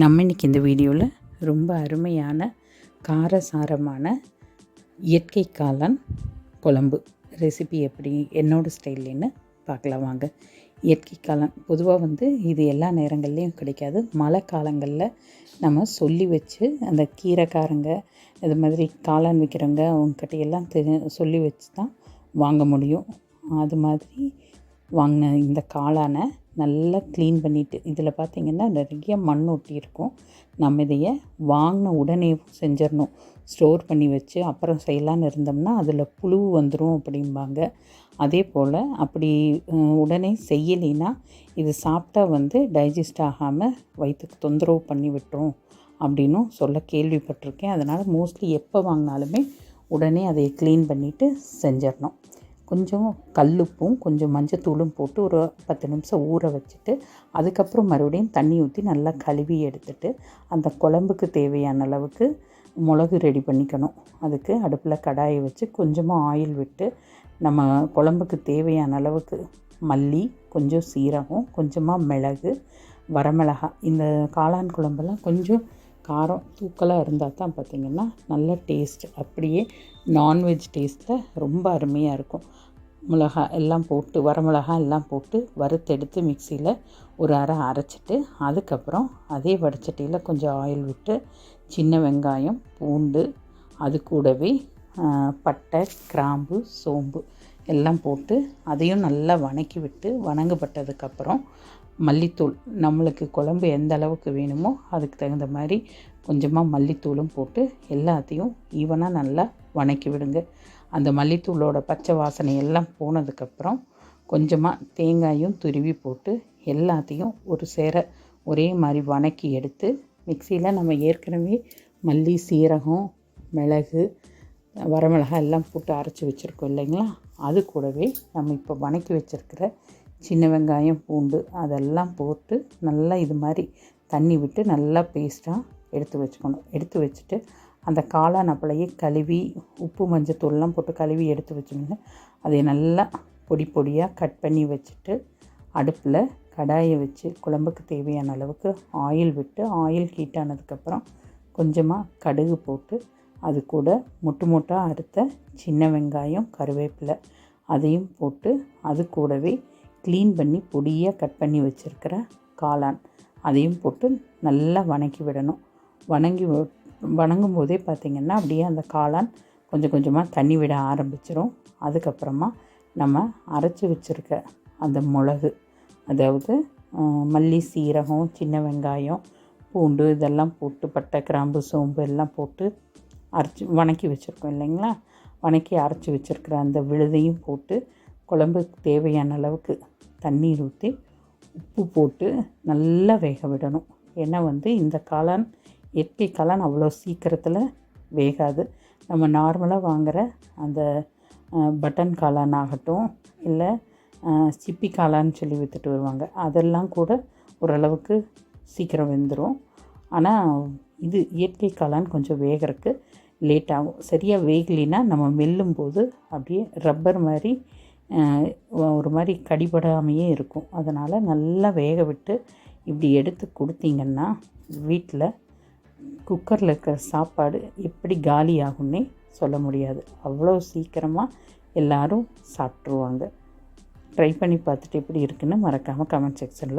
நம்ம இன்றைக்கி இந்த வீடியோவில் ரொம்ப அருமையான காரசாரமான இயற்கை காளான் குழம்பு ரெசிபி எப்படி என்னோடய ஸ்டைல்லேன்னு பார்க்கலாம் வாங்க. இயற்கை காளான் பொதுவாக வந்து இது எல்லா நேரங்கள்லேயும் கிடைக்காது. மழை காலங்களில் நம்ம சொல்லி வச்சு அந்த கீரைக்காரங்க இது மாதிரி காளான் விற்கிறவங்க அவங்கக்கிட்ட எல்லாம் தெரி சொல்லி வச்சு தான் வாங்க முடியும். அது மாதிரி வாங்கின இந்த காளானை நல்லா க்ளீன் பண்ணிவிட்டு இதில் பார்த்திங்கன்னா நிறைய மண் ஒட்டி இருக்கும். நம்ம இதைய வாங்கின உடனே செஞ்சிடணும். ஸ்டோர் பண்ணி வச்சு அப்புறம் செய்யலான்னு இருந்தோம்னா அதில் புழு வந்துடும் அப்படிம்பாங்க. அதே போல் அப்படி உடனே செய்யலைன்னா இது சாப்பிட்டா வந்து டைஜஸ்ட் ஆகாமல் வயிற்றுக்கு தொந்தரவு பண்ணி விட்டுரும் அப்படின்னும் சொல்ல கேள்விப்பட்டிருக்கேன். அதனால் மோஸ்ட்லி எப்போ வாங்கினாலுமே உடனே அதை க்ளீன் பண்ணிவிட்டு செஞ்சிடணும். கொஞ்சம் கல்லுப்பும் கொஞ்சம் மஞ்சத்தூளும் போட்டு ஒரு பத்து நிமிஷம் ஊற வச்சுட்டு அதுக்கப்புறம் மறுபடியும் தண்ணி ஊற்றி நல்லா கழுவி எடுத்துட்டு அந்த குழம்புக்கு தேவையான அளவுக்கு மிளகு ரெடி பண்ணிக்கணும். அதுக்கு அடுப்பில் கடாயை வச்சு கொஞ்சமாக ஆயில் விட்டு நம்ம குழம்புக்கு தேவையான அளவுக்கு மல்லி கொஞ்சம் சீரகம் கொஞ்சமாக மிளகு வரமிளகா இந்த காளான் குழம்பெல்லாம் கொஞ்சம் காரம் தூக்கலாக இருந்தால் தான் பார்த்திங்கன்னா நல்ல டேஸ்ட் அப்படியே நான்வெஜ் டேஸ்ட்டில் ரொம்ப அருமையாக இருக்கும். மிளகா எல்லாம் போட்டு வரமிளகா எல்லாம் போட்டு வறுத்தெடுத்து மிக்சியில் ஒரு அரை அரைச்சிட்டு அதுக்கப்புறம் அதே வடச்சட்டியில் கொஞ்சம் ஆயில் விட்டு சின்ன வெங்காயம் பூண்டு அது கூடவே பட்டை கிராம்பு சோம்பு எல்லாம் போட்டு அதையும் நல்லா வணக்கி விட்டு வணங்கப்பட்டதுக்கப்புறம் மல்லித்தூள். நம்மளுக்கு குழம்பு எந்த அளவுக்கு வேணுமோ அதுக்கு தகுந்த மாதிரி கொஞ்சமாக மல்லித்தூளும் போட்டு எல்லாத்தையும் ஈவனாக நல்லா வணக்கி விடுங்க. அந்த மல்லித்தூளோட பச்சை வாசனை எல்லாம் போனதுக்கப்புறம் கொஞ்சமாக தேங்காயும் துருவி போட்டு எல்லாத்தையும் ஒரு சேர ஒரே மாதிரி வணக்கி எடுத்து மிக்சியில் நம்ம ஏற்கனவே மல்லி சீரகம் மிளகு வரமிளகாய் எல்லாம் போட்டு அரைச்சி வச்சுருக்கோம் இல்லைங்களா? அது கூடவே நம்ம இப்போ வணக்கி வச்சுருக்கிற சின்ன வெங்காயம் பூண்டு அதெல்லாம் போட்டு நல்லா இது மாதிரி தண்ணி விட்டு நல்லா பேஸ்ட்டாக எடுத்து வச்சுக்கணும். எடுத்து வச்சுட்டு அந்த காளான் அப்பளையே கழுவி உப்பு மஞ்சத்தூள்லாம் போட்டு கழுவி எடுத்து வச்சோம்னா அதை நல்லா பொடி பொடியாக கட் பண்ணி வச்சுட்டு அடுப்பில் கடாயை வச்சு குழம்புக்கு தேவையான அளவுக்கு ஆயில் விட்டு ஆயில் ஹீட் ஆனதுக்கப்புறம் கொஞ்சமாக கடுகு போட்டு அது கூட முட்டு முட்டாக அறுத்த சின்ன வெங்காயம் கருவேப்பிலை அதையும் போட்டு அது கூடவே க்ளீன் பண்ணி பொடியாக கட் பண்ணி வச்சுருக்கிற காளான். அதையும் போட்டு நல்லா வணக்கி விடணும். வணங்கி வணங்கும் போதே பார்த்திங்கன்னா அப்படியே அந்த காளான் கொஞ்சம் கொஞ்சமாக தண்ணி விட ஆரம்பிச்சிடும் அதுக்கப்புறமா நம்ம அரைச்சி வச்சுருக்க அந்த மிளகு அதாவது மல்லி சீரகம் சின்ன வெங்காயம் பூண்டு இதெல்லாம் போட்டு பட்டை கிராம்பு சோம்பு எல்லாம் போட்டு அரைச்சி வணக்கி வச்சுருக்கோம் இல்லைங்களா? வணக்கி அரைச்சி வச்சுருக்கிற அந்த விழுதையும் போட்டு குழம்புக்கு தேவையான அளவுக்கு தண்ணீர் ஊற்றி உப்பு போட்டு நல்லா வேக விடணும். ஏன்னா வந்து இந்த காளான் இயற்கை காளான் அவ்வளோ சீக்கிரத்தில் வேகாது. நம்ம நார்மலாக வாங்குகிற அந்த பட்டன் காளான் ஆகட்டும் இல்லை சிப்பி காளான்னு சொல்லி விற்றுட்டு வருவாங்க. அதெல்லாம் கூட ஓரளவுக்கு சீக்கிரம் வெந்துடும் ஆனால் இது இயற்கை காளான் கொஞ்சம் வேகிறதுக்கு லேட் ஆகும் சரியாக வேகலைன்னா நம்ம மெல்லும் போது அப்படியே ரப்பர் மாதிரி ஒரு மாதிரி கடிபடாமையே இருக்கும். அதனால் நல்லா வேக விட்டு இப்படி எடுத்து கொடுத்தீங்கன்னா வீட்டில் குக்கரில் இருக்கிற சாப்பாடு எப்படி காலி ஆகும்னே சொல்ல முடியாது. அவ்வளோ சீக்கிரமாக எல்லோரும் சாப்பிட்ருவாங்க ட்ரை பண்ணி பார்த்துட்டு எப்படி இருக்குன்னு மறக்காமல் கமெண்ட் செக்ஷனில்